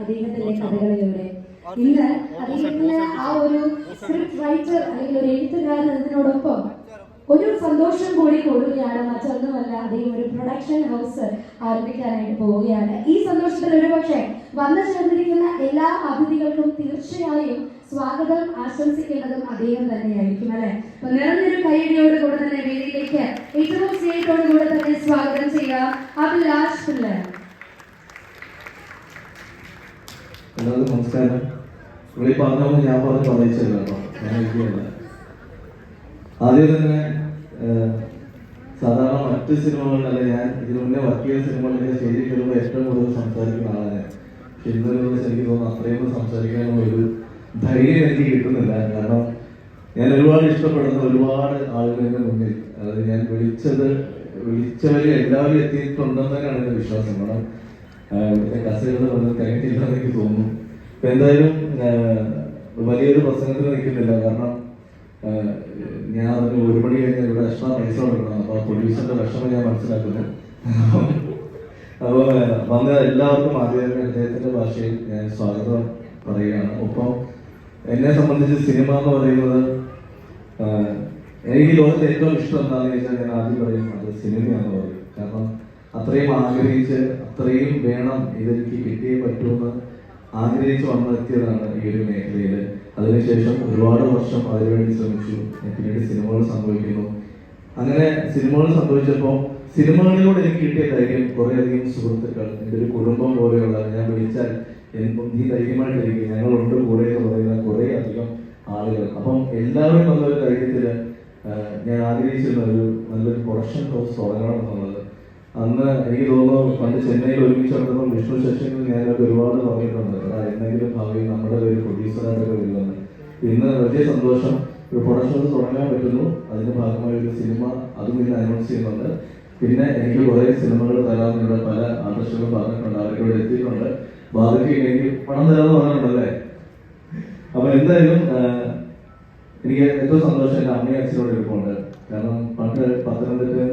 അദ്ദേഹത്തിന്റെ കഥകളിലൂടെ. ഇന്ന് അദ്ദേഹത്തിന് ആ ഒരു സ്ക്രിപ്റ്റ് റൈറ്റർ അല്ലെങ്കിൽ ഒരു എഴുത്തുകാരൻ എന്നതിനോടൊപ്പം ഒരു സന്തോഷം കൂടി കൂടുകയാണ്. മറ്റൊന്നുമല്ല അദ്ദേഹം ഒരു പ്രൊഡക്ഷൻ ഹൗസ് ആരംഭിക്കാനായിട്ട് പോവുകയാണ്. ഈ സന്തോഷത്തിൽ ഒരുപക്ഷെ വന്നു ചേർന്നിരിക്കുന്ന എല്ലാ അതിഥികൾക്കും തീർച്ചയായും സ്വാഗതം ആശംസിക്കേണ്ടതും അദ്ദേഹം തന്നെയായിരിക്കും അല്ലെ? അപ്പൊ നിറഞ്ഞൊരു കൈയടിയോട് കൂടെ തന്നെ വേദിയിലേക്ക് ഏറ്റവും സ്നേഹത്തോടു കൂടെ തന്നെ സ്വാഗതം ചെയ്യാം അഭിലാഷ് പിള്ളേ എല്ലാവർക്കും നമസ്കാരം. ഇവിടെ പറഞ്ഞോണ്ട് ഞാൻ പറഞ്ഞ് പറയിച്ചല്ലോ ഞാൻ ഇരിക്കുകയല്ല ആദ്യം തന്നെ സാധാരണ മറ്റ് സിനിമകളിലല്ല ഞാൻ ഇതിനു മുന്നേ വർക്ക് ചെയ്ത സിനിമകളിൽ സ്റ്റേജിൽ കയറുമ്പോൾ ഏറ്റവും കൂടുതൽ സംസാരിക്കുന്ന ആളാണ് ഇന്നലെ കുറിച്ച് തോന്നുന്നു അത്രയും സംസാരിക്കാനുള്ള ഒരു ധൈര്യം എനിക്ക് കിട്ടുന്നില്ല. കാരണം ഞാൻ ഒരുപാട് ഇഷ്ടപ്പെടുന്ന ഒരുപാട് ആളുകളുടെ മുന്നിൽ. അതായത് ഞാൻ വിളിച്ചത് വിളിച്ചവര് എല്ലാവരും എത്തിയിട്ടുണ്ടെന്നാണ് എന്റെ വിശ്വാസം. കാരണം കസേരകൾ തോന്നുന്നു. ഇപ്പൊ എന്തായാലും വലിയൊരു പ്രസംഗത്തിൽ നിൽക്കുന്നില്ല. കാരണം ഞാൻ അതിന് ഒരു മണി കഴിഞ്ഞാൽ ഇവിടെ എക്സ്ട്രാ പൈസ കൊടുക്കണം. അപ്പൊ പൊല്യൂഷന്റെ വിഷമം ഞാൻ മനസ്സിലാക്കുന്നു. അപ്പോൾ വന്ന എല്ലാവർക്കും ആദ്യം അദ്ദേഹത്തിന്റെ ഭാഷയിൽ ഞാൻ സ്വാഗതം പറയുകയാണ്. ഒപ്പം എന്നെ സംബന്ധിച്ച് സിനിമ എന്ന് പറയുന്നത് എനിക്ക് ലോകത്ത് ഏറ്റവും ഇഷ്ടം എന്താണെന്ന് ചോദിച്ചാൽ ഞാൻ ആദ്യം പറയും അത് സിനിമയാണെന്ന് പറയും. കാരണം അത്രയും ആഗ്രഹിച്ച് അത്രയും വേണം ഇതെനിക്ക് കിട്ടിയേ പറ്റുമെന്ന് ആഗ്രഹിച്ച് വന്നെത്തിയതാണ് ഈ ഒരു മേഖലയിൽ അതിനുശേഷം ഒരുപാട് വർഷം അതിനുവേണ്ടി ശ്രമിച്ചു. പിന്നീട് സിനിമകൾ സംഭവിക്കുന്നു. അങ്ങനെ സിനിമകൾ സംഭവിച്ചപ്പോൾ സിനിമകളിലൂടെ എനിക്ക് കിട്ടിയ ധൈര്യം കുറേയധികം സുഹൃത്തുക്കൾ എന്റെ ഒരു കുടുംബം പോലെയുള്ള ഞാൻ വിളിച്ചാൽ എനിക്കും നീ ധൈര്യമായിട്ടിരിക്കും. ഞങ്ങളുണ്ട് കൂടെ എന്ന് പറയുന്ന കുറേ അധികം ആളുകൾ. അപ്പം എല്ലാവരും വന്നൊരു ധൈര്യത്തിൽ ഞാൻ ആഗ്രഹിച്ചിരുന്ന ഒരു നല്ലൊരു പ്രൊഡക്ഷൻ ഹൗസ് തുടങ്ങണം എന്നുള്ളത് അന്ന് എനിക്ക് തോന്നുന്നു പണ്ട് ചെന്നൈയിൽ ഒരുമിച്ച് നടന്നപ്പോൾ വിഷ്ണു ശശിനും ഞാനൊക്കെ ഒരുപാട് പറഞ്ഞിട്ടുണ്ട്. എന്തെങ്കിലും ഭാവിയിൽ നമ്മുടെ ഒരു പ്രൊഡ്യൂസറായിട്ടൊക്കെ വരുമെന്ന് ഇന്ന് വലിയ സന്തോഷം. ഒരു പ്രൊഡക്ഷൻ തുടങ്ങാൻ പറ്റുന്നു. അതിന്റെ ഭാഗമായി ഒരു സിനിമ അതും ഇന്ന് അനൗൺസ് ചെയ്യുന്നുണ്ട്. പിന്നെ എനിക്ക് കുറേ സിനിമകൾ തരാമെന്നുള്ള പല ആകർഷകരും പറഞ്ഞിട്ടുണ്ട്. അവർക്ക് ഇവിടെ എത്തിയിട്ടുണ്ട്. ബാധയ്ക്ക് എനിക്ക് പണം തരാമെന്ന് പറഞ്ഞിട്ടുണ്ടല്ലേ? അപ്പൊ എന്തായാലും എനിക്ക് ഏറ്റവും സന്തോഷം എന്റെ അമ്മയും അച്ഛനോട് ഇരിപ്പുണ്ട്. കാരണം പണ്ട് പത്തനംതിട്ടയിൽ